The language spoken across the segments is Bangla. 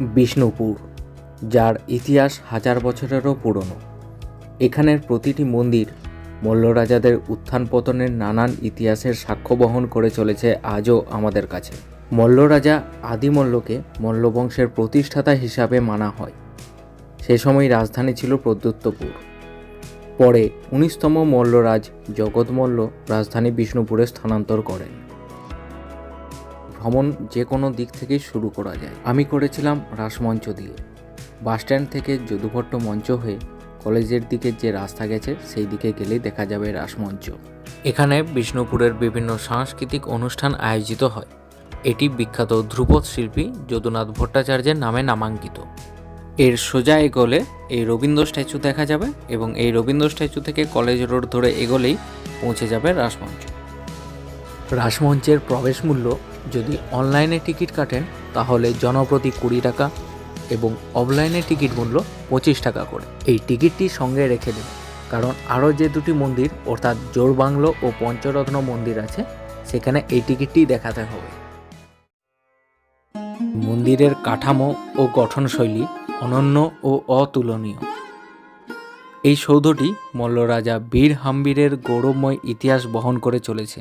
বিষ্ণুপুর, যার ইতিহাস হাজার বছরেরও পুরনো। এখানের প্রতিটি মন্দির মল্ল রাজাদের উত্থান পতনের নানান ইতিহাসের সাক্ষ্য বহন করে চলেছে আজও আমাদের কাছে। মল্ল রাজা আদিমল্লকে মল্ল বংশের প্রতিষ্ঠাতা হিসাবে মানা হয়। সে সময় রাজধানী ছিল প্রদ্যুত্তপুর। পরে উনিশতম মল্লরাজ জগৎমল্ল রাজধানী বিষ্ণুপুরে স্থানান্তর করেন। ভ্রমণ যে কোনো দিক থেকেই শুরু করা যায়। আমি করেছিলাম রাসমঞ্চ দিয়ে। বাসস্ট্যান্ড থেকে যদুভট্ট মঞ্চ হয়ে কলেজের দিকে যে রাস্তা গেছে, সেই দিকে গেলেই দেখা যাবে রাসমঞ্চ। এখানে বিষ্ণুপুরের বিভিন্ন সাংস্কৃতিক অনুষ্ঠান আয়োজিত হয়। এটি বিখ্যাত ধ্রুপদ শিল্পী যদুনাথ ভট্টাচার্যের নামে নামাঙ্কিত। এর সোজা এগোলে এই রবীন্দ্র স্ট্যাচু দেখা যাবে এবং এই রবীন্দ্র স্ট্যাচু থেকে কলেজ রোড ধরে এগোলেই পৌঁছে যাবে রাসমঞ্চ। রাসমঞ্চের প্রবেশ মূল্য যদি অনলাইনে টিকিট কাটেন, তাহলে জনপ্রতি কুড়ি টাকা এবং অফলাইনে টিকিট মূল্য পঁচিশ টাকা করে। এই টিকিটটি সঙ্গে রেখে দিন কারণ আরও যে দুটি মন্দির, অর্থাৎ জোরবাংলো ও পঞ্চরত্ন মন্দির আছে, সেখানে এই টিকিটটি দেখাতে হবে। মন্দিরের কাঠামো ও গঠনশৈলী অনন্য ও অতুলনীয়। এই সৌধটি মল্লরাজা বীর হাম্বীরের গৌরবময় ইতিহাস বহন করে চলেছে।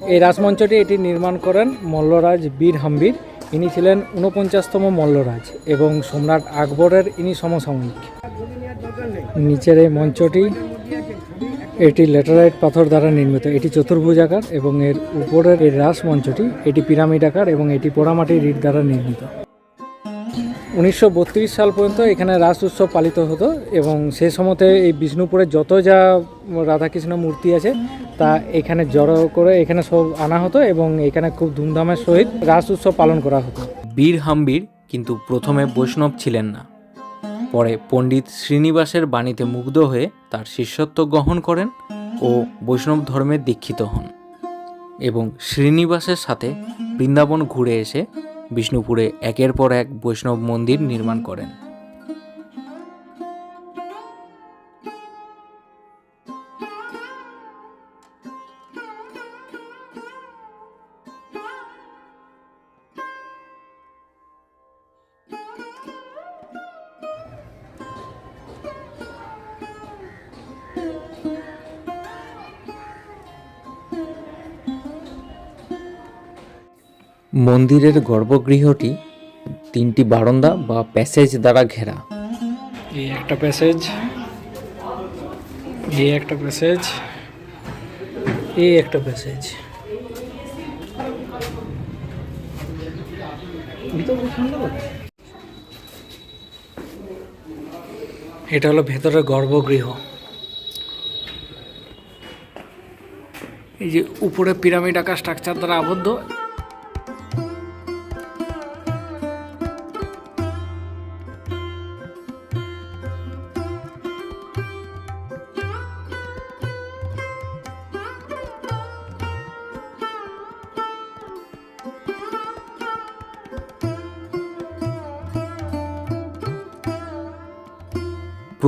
এই রাজমঞ্চটি এটি নির্মাণ করেন মল্লরাজ বীর হাম্বির। ইনি ছিলেন ঊনপঞ্চাশতম মল্লরাজ এবং সম্রাট আকবরের ইনি সমসাময়িক। নিচের এই মঞ্চটি এটি ল্যাটেরাইট পাথর দ্বারা নির্মিত। এটি চতুর্ভুজ আকার এবং এর উপরের এই রাস মঞ্চটি এটি পিরামিড আকার এবং এটি পোড়ামাটির ইট দ্বারা নির্মিত। উনিশশো বত্রিশ সাল পর্যন্ত এখানে রাস উৎসব পালিত হতো এবং সে সময়তে এই বিষ্ণুপুরে যত যা রাধাকৃষ্ণ মূর্তি আছে, তা এখানে জড়ো করে এখানে সব আনা হতো এবং এখানে খুব ধুমধামের সহিত রাস উৎসব পালন করা হতো। বীর হাম্বীর কিন্তু প্রথমে বৈষ্ণব ছিলেন না। পরে পণ্ডিত শ্রীনিবাসের বাণীতে মুগ্ধ হয়ে তার শিষ্যত্ব গ্রহণ করেন ও বৈষ্ণব ধর্মে দীক্ষিত হন এবং শ্রীনিবাসের সাথে বৃন্দাবন ঘুরে এসে বিষ্ণুপুরে একের পর এক বৈষ্ণব মন্দির নির্মাণ করেন। মন্দিরের গর্ভগৃহটি তিনটি বারান্দা বা প্যাসেজ দ্বারা ঘেরা। এই একটা প্যাসেজ এই একটা প্যাসেজ এই একটা প্যাসেজ। এটা হলো ভেতরের গর্ভগৃহ। এই যে উপরে পিরামিড আকার স্ট্রাকচার দ্বারা আবদ্ধ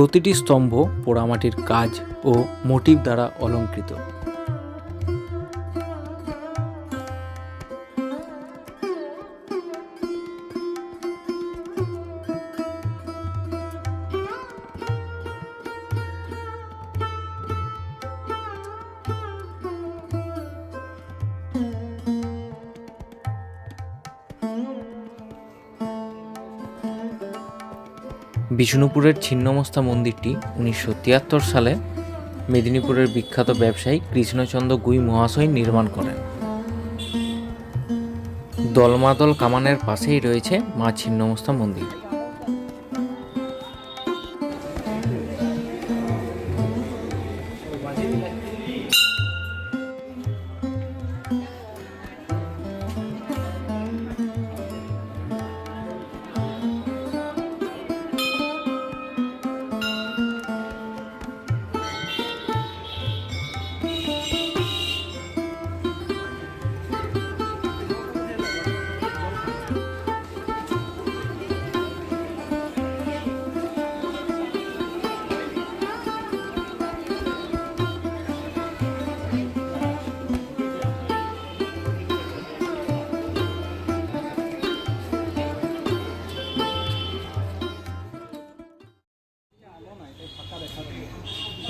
প্রতিটি স্তম্ভ পোড়ামাটির কাজ ও মোটিভ দ্বারা অলঙ্কৃত। বিষ্ণুপুরের ছিন্নমস্তা মন্দিরটি উনিশশো তিয়াত্তর সালে মেদিনীপুরের বিখ্যাত ব্যবসায়ী কৃষ্ণচন্দ্র গুই মহাশয় নির্মাণ করেন। দলমাদল কামানের পাশেই রয়েছে মা ছিন্নমস্তা মন্দির।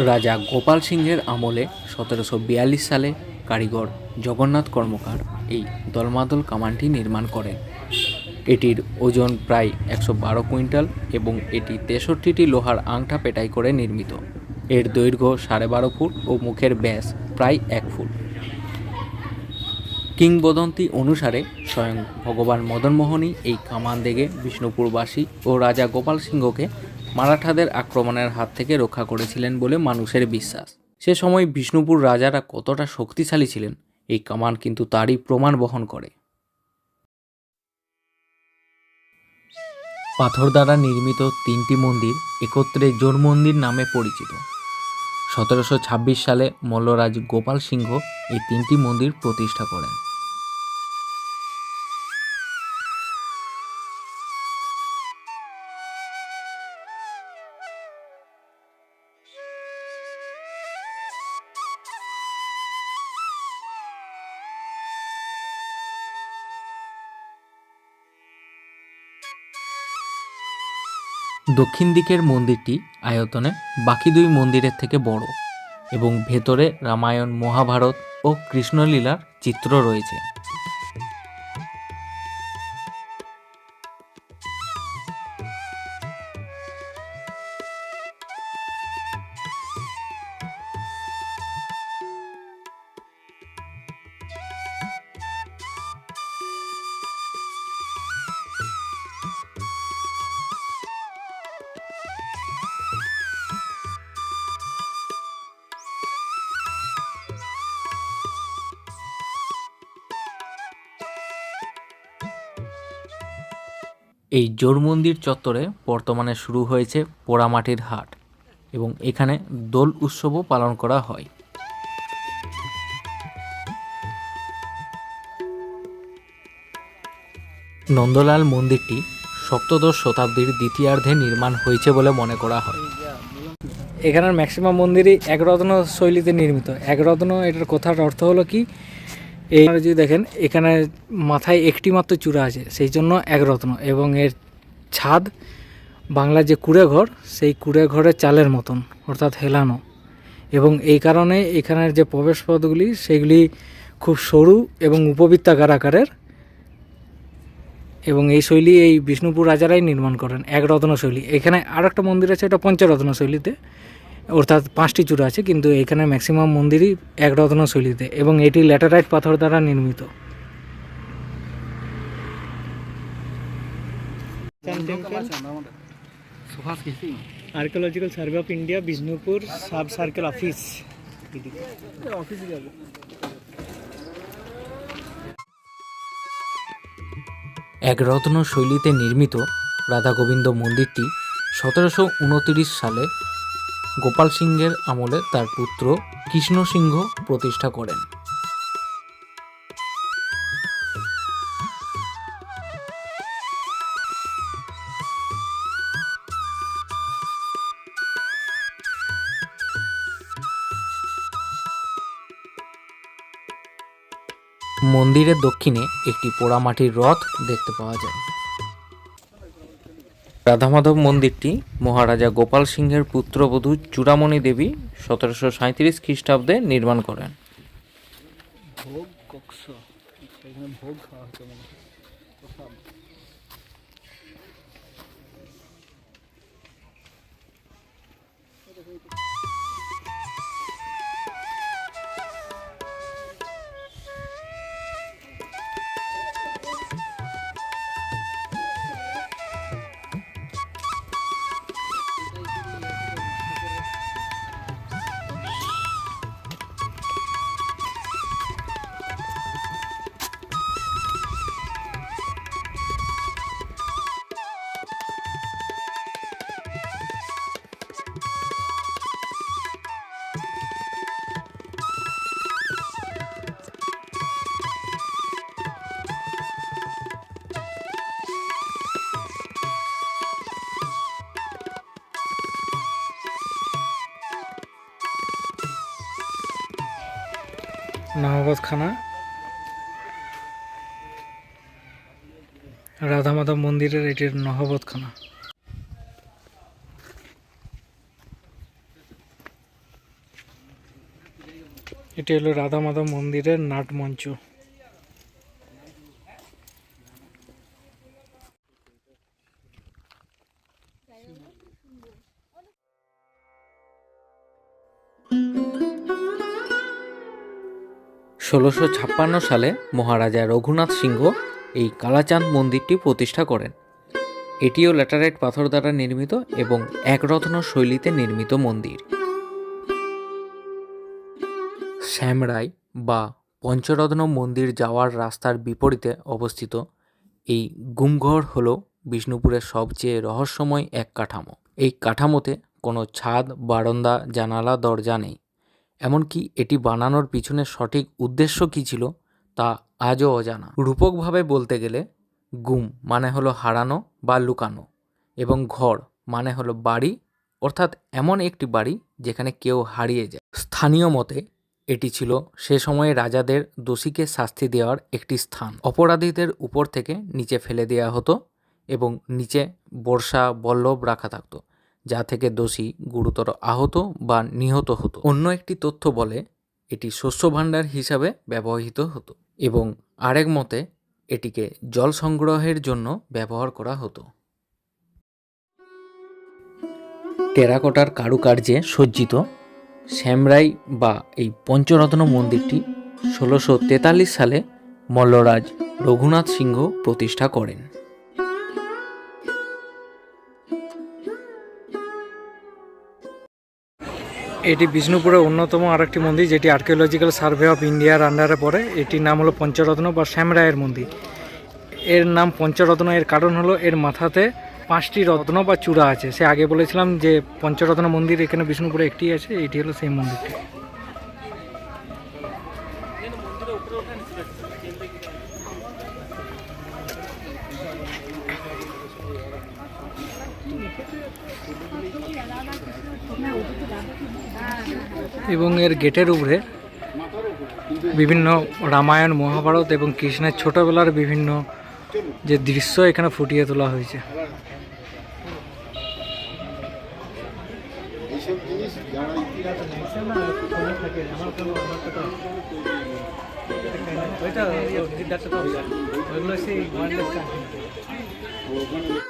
রাজা গোপাল সিংহের আমলে সতেরোশো বিয়াল্লিশ সালে কারিগর জগন্নাথ কর্মকার এই দলমাদল কামানটি নির্মাণ করেন। এটির ওজন প্রায় একশো বারো কুইন্টাল এবং এটি তেষট্টিটি লোহার আংটা পেটাই করে নির্মিত। এর দৈর্ঘ্য সাড়ে বারো ফুট ও মুখের ব্যাস প্রায় এক ফুট। কিংবদন্তি অনুসারে স্বয়ং ভগবান মদনমোহনই এই কামান দেগে বিষ্ণুপুরবাসী ও রাজা গোপাল সিংহকে মারাঠাদের আক্রমণের হাত থেকে রক্ষা করেছিলেন বলে মানুষের বিশ্বাস। সে সময় বিষ্ণুপুর রাজারা কতটা শক্তিশালী ছিলেন, এই কামান কিন্তু তারই প্রমাণ বহন করে। পাথর দ্বারা নির্মিত তিনটি মন্দির একত্রে জোর মন্দির নামে পরিচিত। সতেরোশো ছাব্বিশ সালে মল্লরাজ গোপাল সিংহ এই তিনটি মন্দির প্রতিষ্ঠা করেন। দক্ষিণ দিকের মন্দিরটি আয়তনে বাকি দুই মন্দিরের থেকে বড় এবং ভেতরে রামায়ণ, মহাভারত ও কৃষ্ণলীলার চিত্র রয়েছে। এই জোর মন্দির চত্বরে বর্তমানে শুরু হয়েছে পোড়ামাটির হাট এবং এখানে দোল উৎসবও পালন করা হয়। নন্দলাল মন্দিরটি সপ্তদশ শতাব্দীর দ্বিতীয়ার্ধে নির্মাণ হয়েছে বলে মনে করা হয়। এখানের ম্যাক্সিমাম মন্দিরই একরত্ন শৈলীতে নির্মিত। একরত্ন এটার কথার অর্থ হলো কি? এই যদি দেখেন, এখানে মাথায় একটি মাত্র চূড়া আছে, সেই জন্য একরত্ন এবং এর ছাদ বাংলা যে কুড়ে ঘর সেই কুড়ে ঘরের চালের মতন, অর্থাৎ হেলানো। এবং এই কারণে এখানের যে প্রবেশপথগুলি, সেগুলি খুব সরু এবং উপবৃত্তাকার আকারের। এবং এই শৈলী এই বিষ্ণুপুর রাজারাই নির্মাণ করেন, এক রত্ন শৈলী এখানে আর একটা মন্দির আছে, এটা পঞ্চরত্ন শৈলীতে অর্থাৎ পাঁচটি চূড়া আছে কিন্তু এখানে ম্যাক্সিমাম মন্দিরই এক রত্ন শৈলীতে এবং এটি ল্যাটারাইট পাথর দ্বারা নির্মিত। Archaeological survey of India Bishnupur sub circle office এক রত্ন শৈলীতে নির্মিত রাধা গোবিন্দ মন্দিরটি সতেরোশো উনতিরিশ সালে গোপাল সিংহের আমলে তার পুত্র কৃষ্ণ সিংহ প্রতিষ্ঠা করেন। মন্দিরের দক্ষিণে একটি পোড়ামাটির রথ দেখতে পাওয়া যায়। রাধামাধব মন্দিরটি মহারাজা গোপাল সিংহের পুত্রবধূ চূড়ামণি দেবী সতেরোশো সাঁত্রিশ খ্রিস্টাব্দে নির্মাণ করেন। ভোগ কক্ষ। ভোগ খাওয়া হতো খানা রাধা মাধব মন্দিরের এটির নহবতখানা। এটি হলো রাধা মাধব মন্দিরের নাট মঞ্চ ষোলোশো ছাপ্পান্ন সালে মহারাজা রঘুনাথ সিংহ এই কালাচাঁদ মন্দিরটি প্রতিষ্ঠা করেন। এটিও ল্যাটারাইট পাথর দ্বারা নির্মিত এবং একরত্ন শৈলীতে নির্মিত মন্দির। শ্যামরাই বা পঞ্চরত্ন মন্দির যাওয়ার রাস্তার বিপরীতে অবস্থিত। এই গুমঘর হল বিষ্ণুপুরের সবচেয়ে রহস্যময় এক কাঠামো। এই কাঠামোতে কোনো ছাদ, বারান্দা, জানালা, দরজা নেই। এমনকি এটি বানানোর পিছনে সঠিক উদ্দেশ্য কী ছিল তা আজও অজানা। রূপকভাবে বলতে গেলে, গুম মানে হলো হারানো বা লুকানো এবং ঘর মানে হলো বাড়ি, অর্থাৎ এমন একটি বাড়ি যেখানে কেউ হারিয়ে যায়। স্থানীয় মতে, এটি ছিল সে সময়ে রাজাদের দোষীকে শাস্তি দেওয়ার একটি স্থান। অপরাধীদের উপর থেকে নিচে ফেলে দেওয়া হতো এবং নিচে বর্ষা, বল্লভ রাখা থাকতো। যা থেকে দোষী গুরুতর আহত বা নিহত হতো। অন্য একটি তথ্য বলে, এটি শস্য ভাণ্ডার হিসাবে ব্যবহৃত হতো এবং আরেক মতে, এটিকে জল সংগ্রহের জন্য ব্যবহার করা হতো। টেরাকোটার কারুকার্যে সজ্জিত শ্যামরাই বা এই পঞ্চরত্ন মন্দিরটি ষোলোশো তেতাল্লিশ সালে মল্লরাজ রঘুনাথ সিংহ প্রতিষ্ঠা করেন। এটি বিষ্ণুপুরের অন্যতম আরেকটি মন্দির, যেটি আর্কিওলজিক্যাল সার্ভে অফ ইন্ডিয়ার আন্ডারে পড়ে। এটির নাম হলো পঞ্চরত্ন বা শ্যামরায়ের মন্দির। এর নাম পঞ্চরত্ন, এর কারণ হলো এর মাথাতে পাঁচটি রত্ন বা চূড়া আছে। সে আগে বলেছিলাম যে পঞ্চরত্ন মন্দির এখানে বিষ্ণুপুরে একটি আছে, এটি হলো সেই মন্দিরটি। এবং এর গেটের উপরে বিভিন্ন রামায়ণ, মহাভারত এবং কৃষ্ণের ছোটবেলার বিভিন্ন যে দৃশ্য এখানে ফুটিয়ে তোলা হয়েছে। ওদের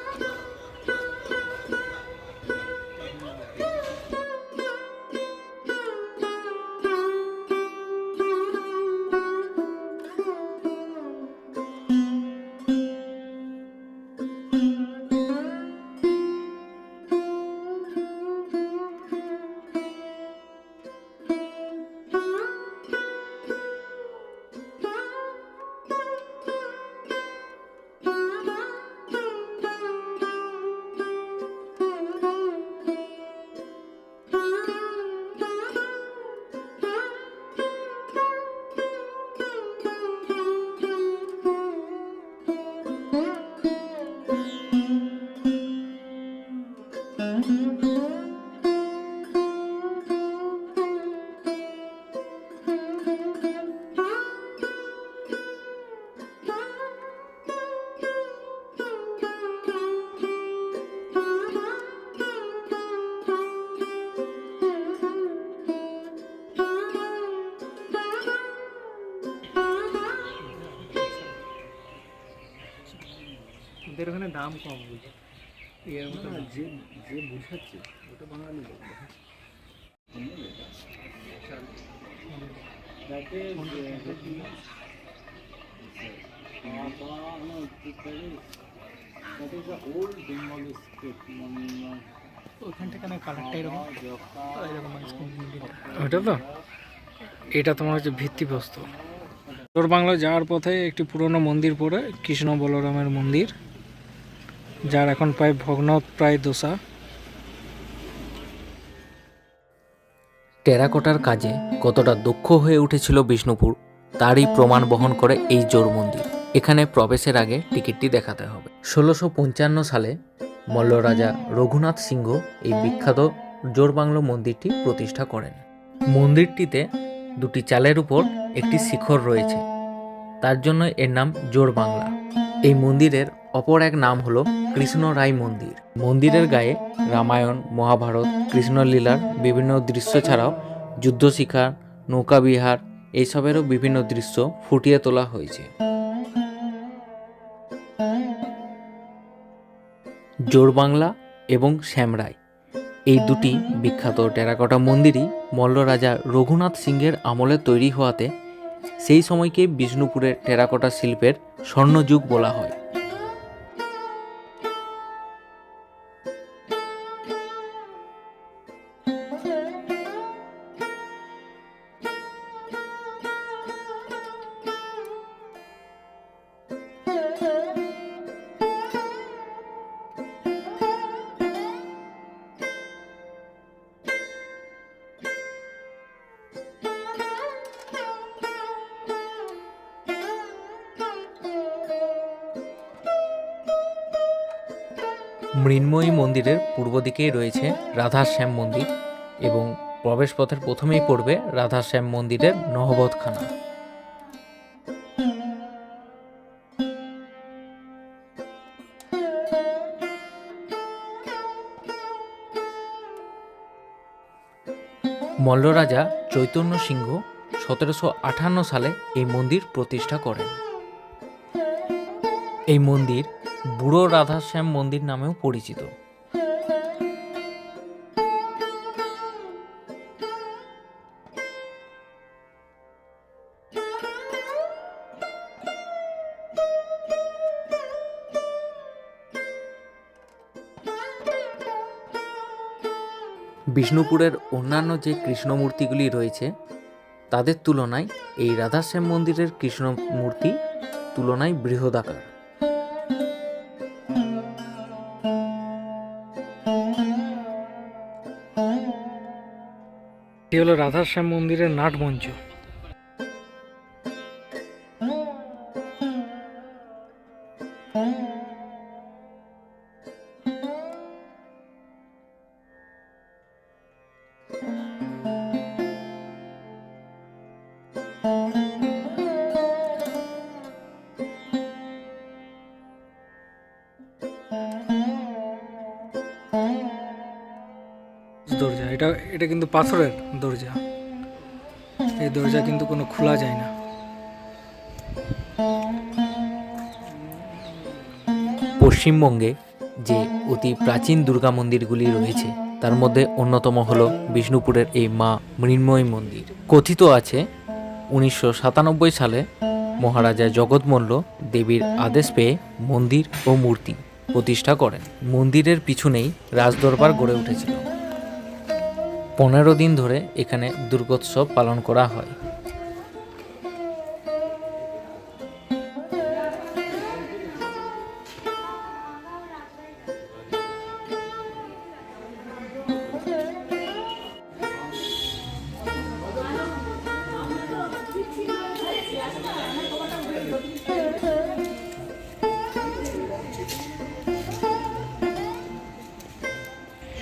দাম কম বুঝে। এর মতো যে যে বুঝাচ্ছে ওটা বাঙালি লোক। যাতে That is the old Bengali script. মানে ওখান থেকে না কালারটা এরকম এরকম ওটা তো? এটা তোমার হচ্ছে ভিত্তিপ্রস্তর উত্তর বাংলা যাওয়ার পথে একটি পুরনো মন্দির পড়ে কৃষ্ণ বলরামের মন্দির। যার এখন প্রায় ভগ্ন প্রায় দোষা টেরাকোটার কাজে কতটা দক্ষ হয়ে উঠেছিল বিষ্ণুপুর তারই প্রমাণ বহন করে এই জোর মন্দির এখানে প্রবেশের আগে টিকিটটি দেখাতে হবে। ষোলোশো পঞ্চান্ন সালে মল্লরাজা রঘুনাথ সিংহ এই বিখ্যাত জোরবাংলো মন্দিরটি প্রতিষ্ঠা করেন। মন্দিরটিতে দুটি চালের উপর একটি শিখর রয়েছে। তার জন্য এর নাম জোর বাংলা। এই মন্দিরের অপর এক নাম হলো কৃষ্ণ রায় মন্দির। মন্দিরের গায়ে রামায়ণ, মহাভারত কৃষ্ণলীলার বিভিন্ন দৃশ্য ছাড়াও যুদ্ধ শিখা নৌকাবিহার এইসবেরও বিভিন্ন দৃশ্য ফুটিয়ে তোলা হয়েছে। জোরবাংলা এবং শ্যামরাই এই দুটি বিখ্যাত টেরাকোটা মন্দিরই মল্ল রাজা রঘুনাথ সিংহের আমলে তৈরি হওয়াতে সেই সময়কে বিষ্ণুপুরের টেরাকোটা শিল্পের স্বর্ণযুগ বলা হয়। মন্দিরের পূর্ব দিকেই রয়েছে রাধাশ্যাম মন্দির এবং প্রবেশপথের প্রথমেই পড়বে রাধাশ্যাম মন্দিরের নহবতখানা। মল্ল রাজা চৈতন্য সিংহ সতেরোশো আঠান্ন সালে এই মন্দির প্রতিষ্ঠা করেন। এই মন্দির বুড়ো রাধাশ্যাম মন্দির নামেও পরিচিত। বিষ্ণুপুরের অন্যান্য যে কৃষ্ণ মূর্তিগুলি রয়েছে, তাদের তুলনায় এই রাধাশ্যাম মন্দিরের কৃষ্ণ মূর্তি তুলনায় বৃহদাকার এটি হলো রাধাশ্যাম মন্দিরের নাট দরজা। এটা এটা কিন্তু পাথরের দরজা। এই দরজা কিন্তু কোনো খোলা যায় না। পশ্চিমবঙ্গে যে অতি প্রাচীন দুর্গা মন্দিরগুলি রয়েছে, তার মধ্যে অন্যতম হল বিষ্ণুপুরের এই মা মৃন্ময়ী মন্দির। কথিত আছে, উনিশশো সাতানব্বই সালে মহারাজা জগৎমল্ল দেবীর আদেশ পেয়ে মন্দির ও মূর্তি প্রতিষ্ঠা করেন। মন্দিরের পিছনেই রাজদরবার গড়ে উঠেছিল। পনেরো দিন ধরে এখানে দুর্গোৎসব পালন করা হয়।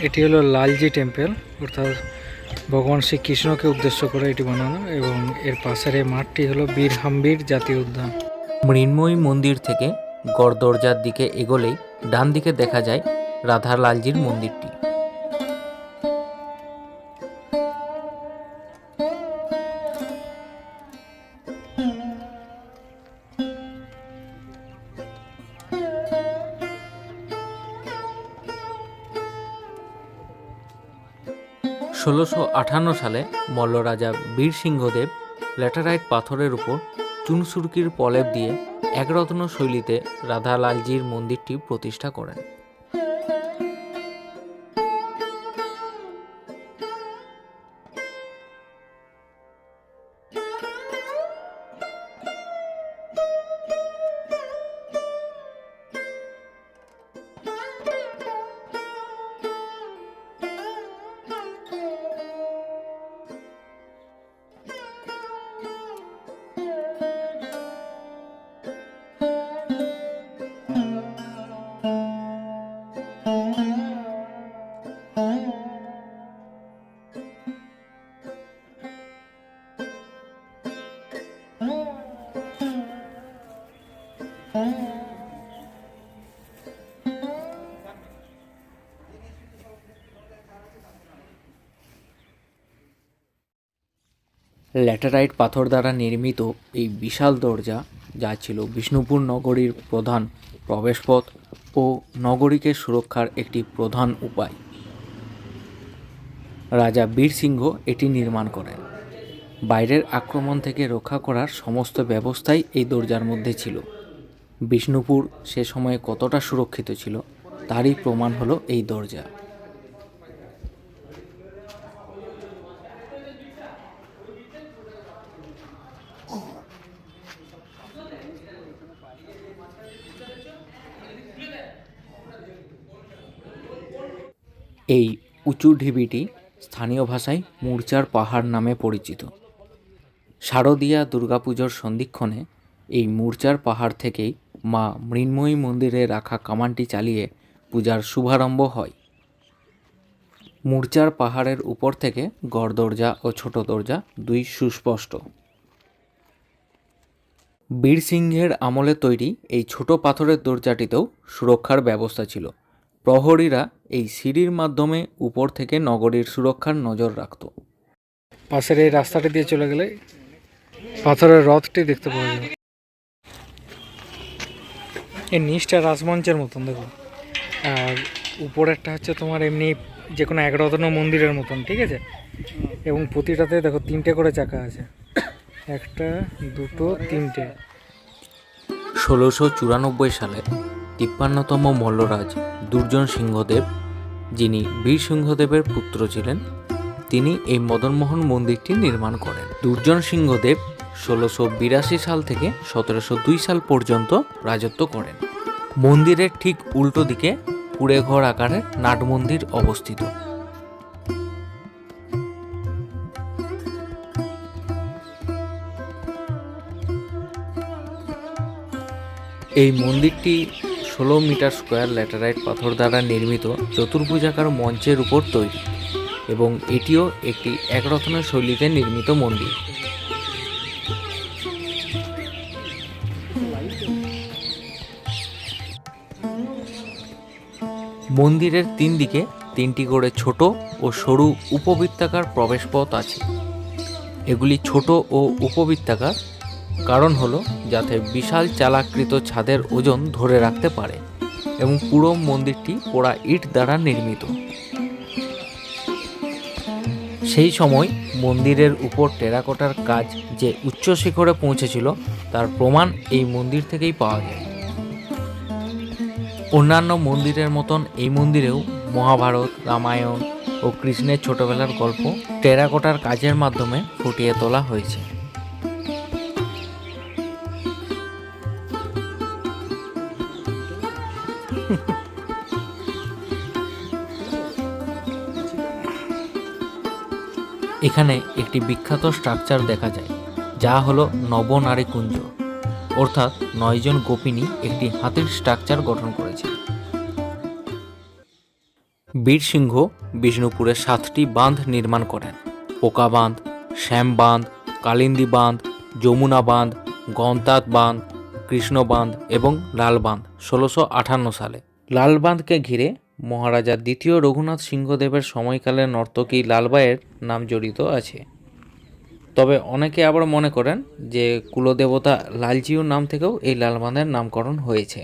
এটি হলো লালজি টেম্পেল, অর্থাৎ ভগবান শ্রীকৃষ্ণকে উদ্দেশ্য করে এটি বানানো এবং এর পাশের এই মাঠটি হলো বীরহাম্বির জাতীয় উদ্যান। মৃন্ময়ী মন্দির থেকে গড় দরজার দিকে এগোলেই ডান দিকে দেখা যায় রাধা লালজির মন্দিরটি। ষোলোশো আঠান্ন সালে মল্ল রাজা বীর সিংহদেব ল্যাটারাইট পাথরের উপর চুনসুরকির পলেপ দিয়ে একরত্ন শৈলীতে রাধালালজির মন্দিরটি প্রতিষ্ঠা করেন। ল্যাটেরাইট পাথর দ্বারা নির্মিত এই বিশাল দরজা, যা ছিল বিষ্ণুপুর নগরীর প্রধান প্রবেশপথ ও নগরীকে সুরক্ষার একটি প্রধান উপায়। রাজা বীর সিংহ এটি নির্মাণ করেন। বাইরের আক্রমণ থেকে রক্ষা করার সমস্ত ব্যবস্থাই এই দরজার মধ্যে ছিল। বিষ্ণুপুর সে সময়ে কতটা সুরক্ষিত ছিল, তারই প্রমাণ হলো এই দরজা। এই উঁচু ঢিবিটি স্থানীয় ভাষায় মূর্চার পাহাড় নামে পরিচিত। শারদীয়া দুর্গাপুজোর সন্ধিক্ষণে এই মূর্চার পাহাড় থেকেই মা মৃন্ময়ী মন্দিরে রাখা কামানটি চালিয়ে পূজার শুভারম্ভ হয়। মূর্চার পাহাড়ের উপর থেকে গড় দরজা ও ছোট দরজা দুই সুস্পষ্ট। বীরসিংহের আমলে তৈরি এই ছোট পাথরের দরজাটিতেও সুরক্ষার ব্যবস্থা ছিল। প্রহরীরা এই সিঁড়ির মাধ্যমে উপর থেকে নগরীর সুরক্ষার নজর রাখত। পাশের এই রাস্তাটি দিয়ে চলে গেলে পাথরের রথটি দেখতে পাওয়া যায়। এই নিচটা রাজমঞ্চের মতন দেখো। আর উপরেরটা হচ্ছে তোমার এমনি যে কোনো একরত্ন মন্দিরের মতন ঠিক আছে? এবং প্রতিটাতে দেখো তিনটে করে চাকা আছে। একটা দুটো তিনটে। ষোলোশো চুরানব্বই সালে তিপ্পান্নতম মল্লরাজ দুর্জন সিংহদেব, যিনি বীর সিংহদেবের পুত্র ছিলেন, তিনি এই মদনমোহন মন্দিরটি নির্মাণ করেন। দুর্জন সিংহদেব ষোলোশো বিরাশি সাল থেকে সতেরোশো দুই সাল পর্যন্ত রাজত্ব করেন। মন্দিরের ঠিক উল্টো দিকে কুড়েঘর আকারের নাট মন্দির অবস্থিত। এই মন্দিরটি ষোলো মিটার স্কোয়ার ল্যাটারাইট পাথর দ্বারা নির্মিত চতুর্ভুজাকার মঞ্চের উপর তৈরি এবং এটিও একটি একরত্ন শৈলীতে নির্মিত মন্দির। মন্দিরের তিন দিকে তিনটি করে ছোট ও সরু উপবৃত্তাকার প্রবেশপথ আছে। এগুলি ছোট ও উপবৃত্তাকার। কারণ হলো যাতে বিশাল চালাকৃত ছাদের ওজন ধরে রাখতে পারে এবং পুরো মন্দিরটি পোড়া ইট দ্বারা নির্মিত। সেই সময় মন্দিরের উপর টেরাকোটার কাজ যে উচ্চ শিখরে পৌঁছেছিল, তার প্রমাণ এই মন্দির থেকেই পাওয়া যায়। অন্যান্য মন্দিরের মতন এই মন্দিরেও মহাভারত, রামায়ণ ও কৃষ্ণের ছোটবেলার গল্প টেরাকোটার কাজের মাধ্যমে ফুটিয়ে তোলা হয়েছে। এখানে একটি বিখ্যাত স্ট্রাকচার দেখা যায়, যা হলো নবনারী কুঞ্জ অর্থাৎ নয়জন গোপিনী একটি হাতির স্ট্রাকচার গঠন করেছে। বীর সিংহ বিষ্ণুপুরে সাতটি বাঁধ নির্মাণ করেন। পোকা বাঁধ, শ্যাম বাঁধ, কালিন্দী বাঁধ, যমুনা বাঁধ গন্তাত বাঁধ কৃষ্ণ বাঁধ এবং লাল বাঁধ ষোলোশো আটান্ন সালে। লাল বাঁধকে ঘিরে মহারাজা দ্বিতীয় রঘুনাথ সিংহদেবের সময়কালে নর্তকী লালবাইয়ের নাম জড়িত আছে। তবে অনেকে আবার মনে করেন যে কুলদেবতা লালজিউর নাম থেকেও এই লাল বাঁধের নামকরণ হয়েছে।